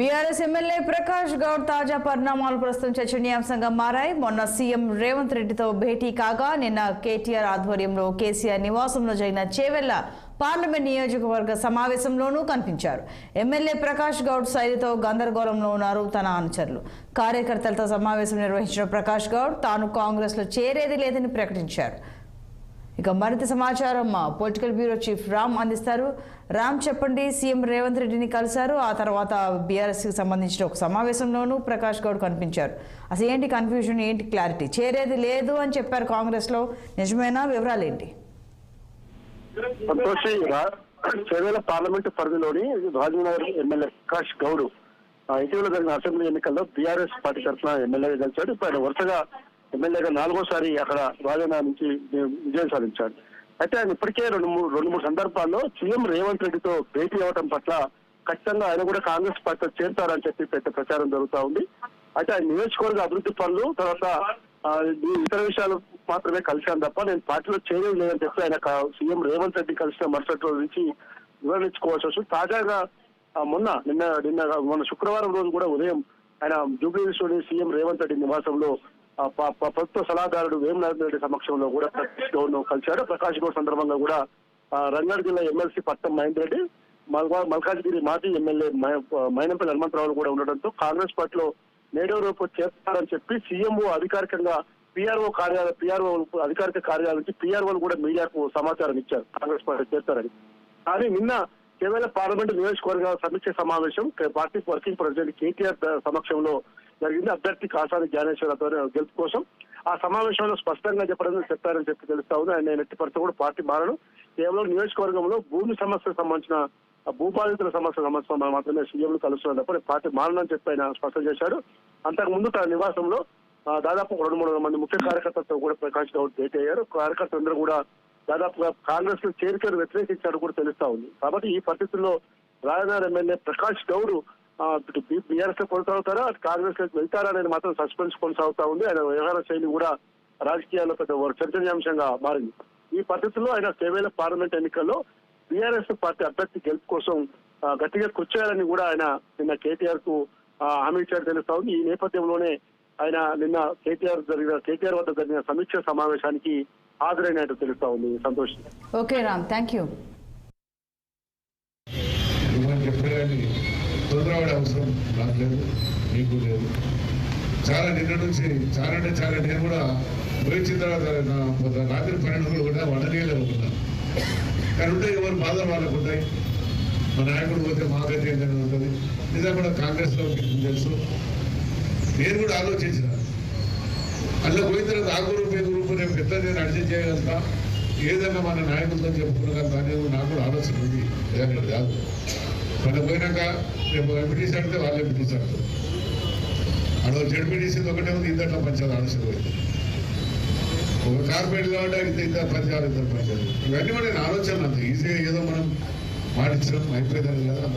BRS MLA Prakash Goud తాజా పరిణామాలు ప్రస్తుతం చర్చనీయాంశంగా మారాయి. మొన్న సీఎం రేవంత్ రెడ్డితో భేటీ కాగా నిన్న కేటీఆర్ ఆధ్వర్యంలో కేసీఆర్ నివాసంలో జరిగిన చేవెళ్ళ పార్లమెంట్ నియోజకవర్గ సమావేశంలోనూ కనిపించారు. ఎమ్మెల్యే ప్రకాష్ గౌడ్ శైలితో గందరగోళంలో ఉన్నారు తన అనుచరులు. కార్యకర్తలతో సమావేశం నిర్వహించిన ప్రకాష్ గౌడ్ తాను కాంగ్రెస్లో చేరేది లేదని ప్రకటించారు. ఇక మరింత సమాచారం మా పొలిటికల్ బ్యూరో చీఫ్ రామ్ అందిస్తారు. రామ్ చెప్పండి సీఎం రేవంత్ రెడ్డిని కలిశారు. ఆ తర్వాత బీఆర్ఎస్కి సంబంధించిన ఒక సమావేశంలోనూ ప్రకాష్ గౌడ్ కనిపించారు. అసలు ఏంటి కన్ఫ్యూజన్ ఏంటి క్లారిటీ? చేరేది లేదు అని చెప్పారు కాంగ్రెస్లో. నిజమేనా వివరాలు ఏంటి? సంతోషి పార్లమెంటు పరిధిలోని రాజీవ్నగర్ ఎమ్మెల్యే ప్రకాష్ గౌడ్ ఇటీవల జరిగిన అసెంబ్లీ ఎన్నికల్లో బీఆర్ఎస్ పార్టీ తరఫున ఎమ్మెల్యేగా గెలిచాడు. ఇప్పుడు ఆయన వరుసగా ఎమ్మెల్యేగా నాలుగోసారి అక్కడ రాజన్న నుంచి విజయం సాధించారు. అయితే ఆయన ఇప్పటికే రెండు మూడు రెండు మూడు సందర్భాల్లో సీఎం రేవంత్ రెడ్డితో భేటీ అవ్వడం పట్ల ఖచ్చితంగా ఆయన కూడా కాంగ్రెస్ పార్టీలో చేరుతారని చెప్పి పెద్ద ప్రచారం జరుగుతూ ఉంది. అయితే ఆయన నియోజకవర్గ అభివృద్ధి పనులు తర్వాత ఇతర విషయాలు మాత్రమే కలిశాను తప్ప నేను పార్టీలో చేయడం లేదని చెప్పి ఆయన సీఎం రేవంత్ రెడ్డి కలిసిన మరుసటి రోజు నుంచి వివరించుకోవాల్సి వస్తుంది. తాజాగా మొన్న నిన్న నిన్న మొన్న శుక్రవారం రోజు కూడా ఉదయం ఆయన జూబ్లీ సీఎం రేవంత్ రెడ్డి నివాసంలో ప్రభుత్వ సలహాదారుడు వేమనారాయణ రెడ్డి సమక్షంలో కూడా ప్రకాష్ గౌడ్ను కలిశాడు. ప్రకాష్ గౌడ్ సందర్భంగా కూడా రంగారెడ్డి జిల్లా ఎమ్మెల్సీ పట్టం మహేందర్ రెడ్డి మల్కాజ్గిరి మాజీ ఎమ్మెల్యే మైనంపల్లి హనుమంతరావు కూడా ఉండడంతో కాంగ్రెస్ పార్టీలో నేడో రూపు చేస్తారని చెప్పి సీఎంఓ అధికారికంగా పిఆర్ఓ కార్యాలయం పిఆర్ఓ అధికారిక కార్యాలయం నుంచి పిఆర్ఓ కూడా మీడియాకు సమాచారం ఇచ్చారు. కాంగ్రెస్ పార్టీ చేస్తారని. కానీ నిన్న కేవలం పార్లమెంటు నియోజకవర్గ సమీక్ష సమావేశం పార్టీ వర్కింగ్ ప్రెసిడెంట్ కేటీఆర్ సమక్షంలో జరిగింది. అభ్యర్థి కాసాని జ్ఞానేశ్వర ఆధ్వర్యం గెలుపు కోసం. ఆ సమావేశంలో స్పష్టంగా చెప్పడం చెప్పారని చెప్పి తెలుస్తా ఉంది. ఆయన ఎట్టి పరిస్థితి కూడా పార్టీ మారడం కేవలం నియోజకవర్గంలో భూమి సమస్యకు సంబంధించిన ఆ భూబాధితుల సమస్య సంబంధించిన మాత్రమే సీఎంలు కలుస్తున్నారు తప్ప పార్టీ మారనని చెప్పి ఆయన స్పష్టం చేశాడు. అంతకు ముందు తన నివాసంలో దాదాపు రెండు మూడు మంది ముఖ్య కార్యకర్తలతో కూడా ప్రకాష్ గౌడ్ భేటీ అయ్యారు. కార్యకర్తలందరూ కూడా దాదాపుగా కాంగ్రెస్లో చేరికను వ్యతిరేకించాడు కూడా తెలుస్తా ఉంది. కాబట్టి ఈ పరిస్థితుల్లో రాజధాని ఎమ్మెల్యే ప్రకాష్ గౌడ్ బీఆర్ఎస్లో కొనసాగుతారా? అటు కాంగ్రెస్లోకి వెళ్తారా అనేది మాత్రం సస్పెన్స్ కొనసాగుతా ఉంది. ఆయన వ్యవహార శైలి కూడా రాజకీయాల్లో పెద్ద చర్చనీయాంశంగా మారింది. ఈ పరిస్థితుల్లో ఆయన కేవల పార్లమెంట్ ఎన్నికల్లో బీఆర్ఎస్ పార్టీ అభ్యర్థి గెలుపు కోసం గట్టిగా కూర్చోయాలని కూడా ఆయన నిన్న కేటీఆర్కు హామీ ఇచ్చారు తెలుస్తా ఉంది. ఈ నేపథ్యంలోనే ఆయన నిన్న కేటీఆర్ జరిగిన కేటీఆర్ వద్ద జరిగిన సమీక్ష సమావేశానికి హాజరైనట్టు తెలుస్తా ఉంది Santosh. Okay Ram thank you. తొందరపడే అవసరం నాకు లేదు మీకు లేదు. చాలా నిన్న నుంచి చాలా అంటే చాలా నేను కూడా పోయించిన తర్వాత రాత్రి పన్నెండు కూడా వండనీయలేదు అనుకున్నాను కానీ ఉంటే ఎవరు బాధలు వాళ్ళకు ఉంటాయి. మా నాయకుడు పోతే మాకైతే ఏంటనే ఉంటుంది. నిజం కూడా కాంగ్రెస్లో తెలుసు. నేను కూడా ఆలోచించిన అందులో పోయిన తర్వాత ఆ గ్రూప్ ఈ గ్రూప్ నేను పెద్ద నేను అడ్జస్ట్ చేయగలుగుతా. ఏదన్నా మన నాయకులతో చెప్పుకోగలుగుతా అనేది నాకు కూడా ఆలోచన ఉంది. ఏదన్నా కాదు. మన పోయినాక రేపు ఎంపీటీసీ అడితే వాళ్ళు ఎంపీటీసీ అడుగుతారు అక్కడ జడ్పీటీసీ ఒకటే ఉంది ఇద్దరు పంచాలి ఆలోచన పోయింది. ఒక కార్పొరేట్ కాబట్టి అయితే ఇద్దరు పంచాలు ఇద్దరు పంచాలి ఇవన్నీ కూడా నేను ఆలోచన అంత. ఈజీగా ఏదో మనం మాటించడం అయిపోయిందని కదా.